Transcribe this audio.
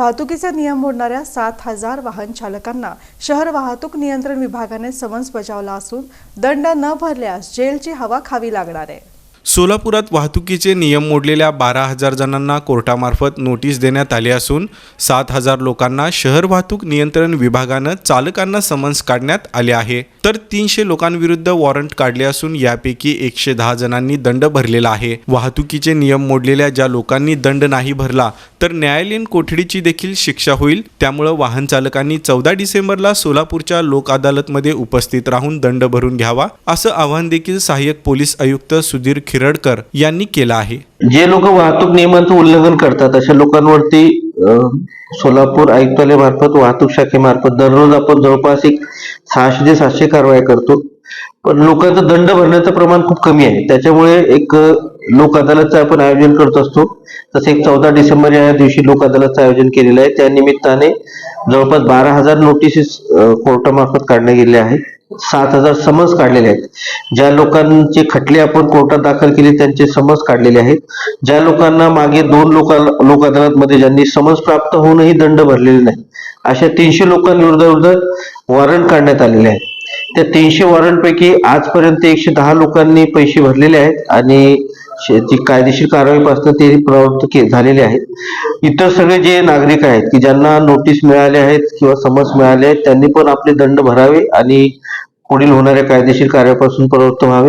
वाहतुकीचे नियम मोडणाऱ्या सात हजार वाहन चालकांना शहर वाहतूक नियंत्रण विभागाने समन्स बजावला असून दंड न भरल्यास जेलची हवा खावी लागणार आहे. सोलापुरात वाहतुकीचे नियम मोडलेल्या बारा हजार जणांना कोर्टामार्फत नोटीस देण्यात आली असून सात हजार लोकांना शहर वाहतूक नियंत्रण विभागानं चालकांना समन्स काढण्यात आले आहे. तर तीनशे लोकांविरुद्ध वॉरंट काढले असून यापैकी एकशे दहा जणांनी दंड भरलेला आहे. वाहतुकीचे नियम मोडलेल्या ज्या लोकांनी दंड नाही भरला तर न्यायालयीन कोठडीची देखील शिक्षा होईल. त्यामुळं वाहन चालकांनी चौदा डिसेंबरला सोलापूरच्या लोक अदालतमध्ये उपस्थित राहून दंड भरून घ्यावा असं आवाहन देखील सहाय्यक पोलीस आयुक्त सुधीर खिरडकर यांनी केलं आहे. जे लोक वाहतूक नियमांचं उल्लंघन करतात अशा लोकांवरती सोलापूर आयुक्तालयामार्फत वाहतूक शाखेमार्फत दररोज आपण जवळपास एक सहाशे ते सातशे कारवाया करतो. पण लोकांचं दंड भरण्याचं प्रमाण खूप कमी आहे. त्याच्यामुळे एक लोक अदालतचं आपण आयोजन करत असतो. तसे एक चौदा डिसेंबर या दिवशी लोक अदालतचं आयोजन केलेलं आहे. त्या निमित्ताने जवळपास बारा हजार नोटिसेस कोर्टामार्फत काढण्यात गेले आहेत. सात हजार समन्स काढलेले आहेत. ज्या लोकांचे खटले आपण कोर्टात दाखल केले त्यांचे समन्स काढलेले आहेत. ज्या लोकांना मागे दोन लोक लोक अदालतमध्ये ज्यांनी समन्स प्राप्त होऊनही दंड भरलेले नाही अशा तीनशे लोकांविरुद्ध वॉरंट काढण्यात आलेले आहेत. त्या तीनशे वॉरंट पैकी आजपर्यंत एकशे दहा लोकांनी पैसे भरलेले आहेत आणि जी कायदेशीर कारवाईपासून ते प्रवृत्त के झालेले आहेत. इतर सगळे जे नागरिक आहेत की ज्यांना नोटीस मिळाले आहेत किंवा समज मिळाले आहेत त्यांनी पण आपले दंड भरावे आणि पुढील होणाऱ्या कायदेशीर कार्यापासून प्रवृत्त व्हावे.